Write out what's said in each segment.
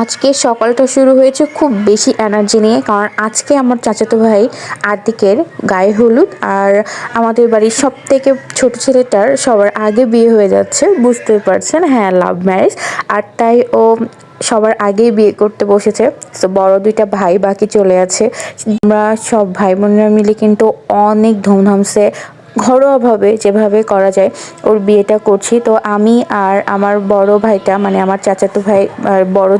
আজকে সকালটা শুরু হয়েছে খুব বেশি এনার্জি নিয়ে, কারণ আজকে আমার চাচাতো ভাই আর্তিকের গায়ে হলুদ আর আমাদের বাড়ির সব থেকে ছোট ছেলেটার সবার আগে বিয়ে হয়ে যাচ্ছে বুঝতে পারছেন হ্যাঁ লাভ ম্যারেজ আর তাই ও সবার আগেই বিয়ে করতে বসেছে তো বড় দুইটা ভাই বাকি চলে আছে। আমরা সব ভাই বোনরা মিলে কিন্তু অনেক ধুমধামসে ঘরোয়াভাবে যেভাবে করা যায় ওর বিয়েটা করছি। তো আমি আর আমার বড় ভাইটা মানে আমার চাচাতো ভাই আর বড়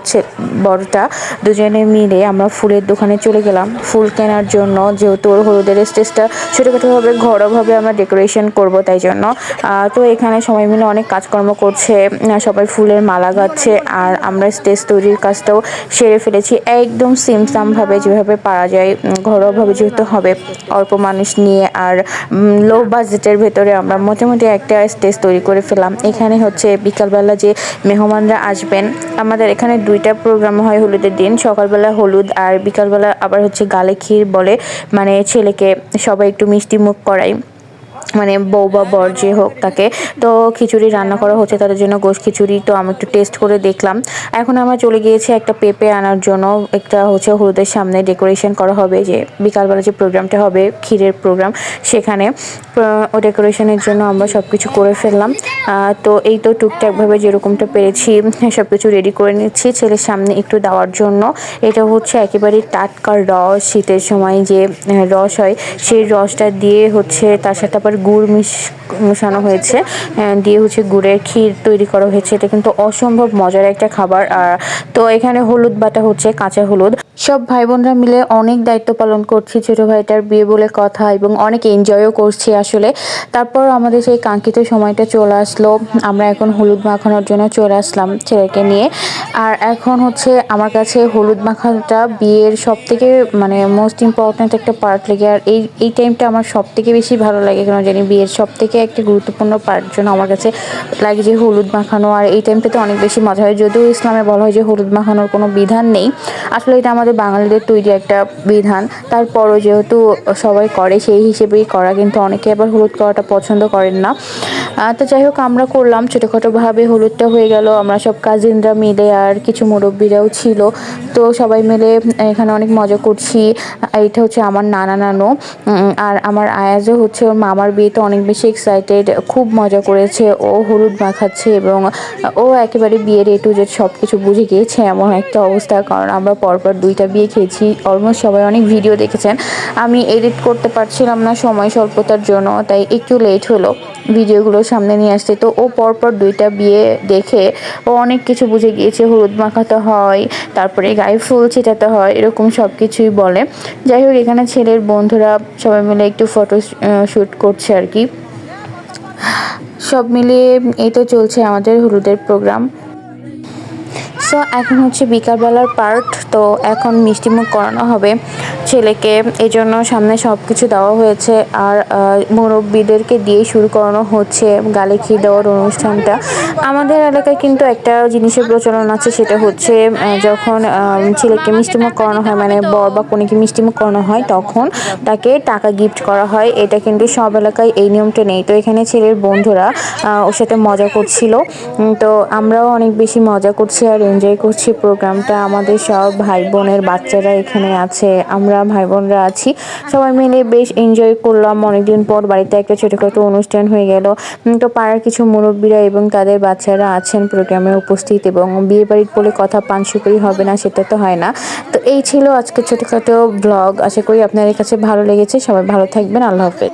বড়টা দুজনে মিলে আমরা ফুলের দোকানে চলে গেলাম। ফুল কেনার জন্য যেহেতু ওর হলুদের স্টেজটা ছোটোখাটোভাবে, ঘরোয়াভাবে আমরা ডেকোরেশন করব তাই জন্য। তো এখানে সবাই মিলে অনেক কাজকর্ম করছে সবাই ফুলের মালা গাচ্ছে আর আমরা স্টেজ তৈরির কাজটাও সেরে ফেলেছি। একদম সিমসামভাবে যেভাবে পারা যায় ঘরোয়াভাবে যেহেতু হবে, অল্প মানুষ নিয়ে আর লো বাজেটের ভেতরে আমরা মোটামুটি একটা স্টেজ তৈরি করে ফেলাম এখানে হচ্ছে বিকালবেলা যে মেহমানরা আসবেন, আমাদের এখানে দুইটা প্রোগ্রাম হয় হলুদের দিন। সকালবেলা হলুদ আর বিকালবেলা আবার হচ্ছে গালে ক্ষীর বলে। মানে ছেলেকে সবাই একটু মিষ্টি মুখ করায়। মানে বউ বা বর যে হোক তাকে। তো খিচুড়ি রান্না করা হচ্ছে তাদের জন্য গোশ খিচুড়ি, তো আমি একটু টেস্ট করে দেখলাম। এখন আমার চলে গিয়েছে একটা পেঁপে আনার জন্য। একটা হচ্ছে হলুদের সামনে ডেকোরেশন করা হবে যে বিকালবেলা যে প্রোগ্রামটা হবে, ক্ষীরের প্রোগ্রাম সেখানে। ও ডেকোরেশনের জন্য আমরা সব কিছু করে ফেললাম। তো এই তো টুকটাকভাবে যেরকমটা পেরেছি সব কিছু রেডি করে নিচ্ছি। ছেলের সামনে একটু দেওয়ার জন্য। এটা হচ্ছে একেবারে টাটকা রস, শীতের সময় যে রস হয়, সেই রসটা দিয়ে হচ্ছে তার সাথে আবার গুড় মিশ, মেশানো হয়েছে। দিয়ে হচ্ছে গুড়ের ক্ষীর তৈরি করা হয়েছে। এটা কিন্তু অসম্ভব মজার একটা খাবার। আর তো এখানে হলুদ বাটা হচ্ছে, কাঁচা হলুদ। সব ভাই বোনরা মিলে অনেক দায়িত্ব পালন করছি ছোট ভাইটার বিয়ে বলে কথা এবং অনেক এনজয়ও করছি আসলে। তারপর আমাদের সেই কাঙ্ক্ষিত সময়টা চলে আসলো। আমরা এখন হলুদ মাখানোর জন্য চলে আসলাম ছেলেকে নিয়ে। আর এখন হচ্ছে আমার কাছে হলুদ মাখানোটা বিয়ের সব থেকে মানে মোস্ট ইম্পর্ট্যান্ট একটা পার্ট লাগে, আর এই এই টাইমটা আমার সব থেকে বেশি ভালো লাগে কেন জানি, বিয়ের সব থেকে একটা গুরুত্বপূর্ণ পার্ট জন্য আমার কাছে লাগে যে হলুদ মাখানো। আর এই টাইমটাতে অনেক বেশি মজা হয়, যদিও ইসলামে বলা হয় যে হলুদ মাখানোর কোনো বিধান নেই। আসলে এটা আমাদের বাঙালিদের তৈরি একটা বিধান। তারপরও যেহেতু সবাই করে, সেই হিসেবেই করা, কিন্তু অনেকে আবার হলুদ করাটা পছন্দ করেন না। তো যাই হোক, আমরা করলাম ছোটোখাটোভাবে হলুদটা হয়ে গেল, আমরা সব কাজিনরা মিলে আর কিছু মুরব্বীরাও ছিল, তো সবাই মিলে এখানে অনেক মজা করছি। এটা হচ্ছে আমার নানা নানু আর আমার আয়াজও হচ্ছে ওর মামার বিয়েতে অনেক বেশি এক্সাইটেড খুব মজা করেছে, ও হলুদ মাখাচ্ছে এবং ও একেবারে বিয়ের এ টু জেড সব কিছু বুঝে গিয়েছে, এমন একটা অবস্থা, কারণ আমরা পরপর দুইটা বিয়ে খেয়েছি অলমোস্ট সবাই অনেক ভিডিও দেখেছেন। আমি এডিট করতে পারছিলাম না, সময় স্বল্পতার জন্য, তাই একটু লেট হলো ভিডিওগুলো সামনে নিয়ে আসছে। তো ও পরপর দুইটা বিয়ে দেখে ও অনেক কিছু বুঝে গিয়েছে, হলুদ মাখাতে হয়, তারপরে গায়ে ফুল ছিটাতে হয়, এরকম সব কিছুই বলে। যাই হোক, এখানে ছেলের বন্ধুরা সবাই মিলে একটু ফটো শ্যুট করছে আর কি। সব মিলিয়ে এই তো চলছে আমাদের হলুদের প্রোগ্রাম সো এখন হচ্ছে বিকালবেলার পার্ট তো এখন মিষ্টিমুখ করানো হবে। ছেলেকে, এই জন্য সামনে সব কিছু দেওয়া হয়েছে। আর মুরব্বীদেরকে দিয়ে শুরু করানো হচ্ছে গালে খেয়ে দেওয়ার অনুষ্ঠানটা। আমাদের এলাকায় কিন্তু একটা জিনিসের প্রচলন আছে, সেটা হচ্ছে যখন ছেলেকে মিষ্টিমুখ করানো হয় মানে বর বা কনেকে মিষ্টিমুখ করানো হয়, তখন তাকে টাকা গিফট করা হয়। এটা কিন্তু সব এলাকায় এই নিয়মটা নেই। তো এখানে ছেলের বন্ধুরা ওর সাথে মজা করছিল। তো আমরাও অনেক বেশি মজা করছি আর এনজয় করছি প্রোগ্রামটা আমাদের সব ভাই বোনের বাচ্চারা এখানে আছে। আমরা ভাই বোনরা আছি। সবাই মিলে বেশ এনজয় করলাম। অনেকদিন পর বাড়িতে একটা ছোটোখাটো অনুষ্ঠান হয়ে গেল। তো পাড়ার কিছু মুরব্বীরা এবং তাদের বাচ্চারা আছেন প্রোগ্রামে উপস্থিত এবং বিয়ে বাড়ির বলে কথা পান করি হবে না, সেটা তো হয় না। তো এই ছিল আজকে ছোটোখাটো ব্লগ আশা করি আপনাদের কাছে ভালো লেগেছে। সবাই ভালো থাকবেন। আল্লাহ হাফেজ।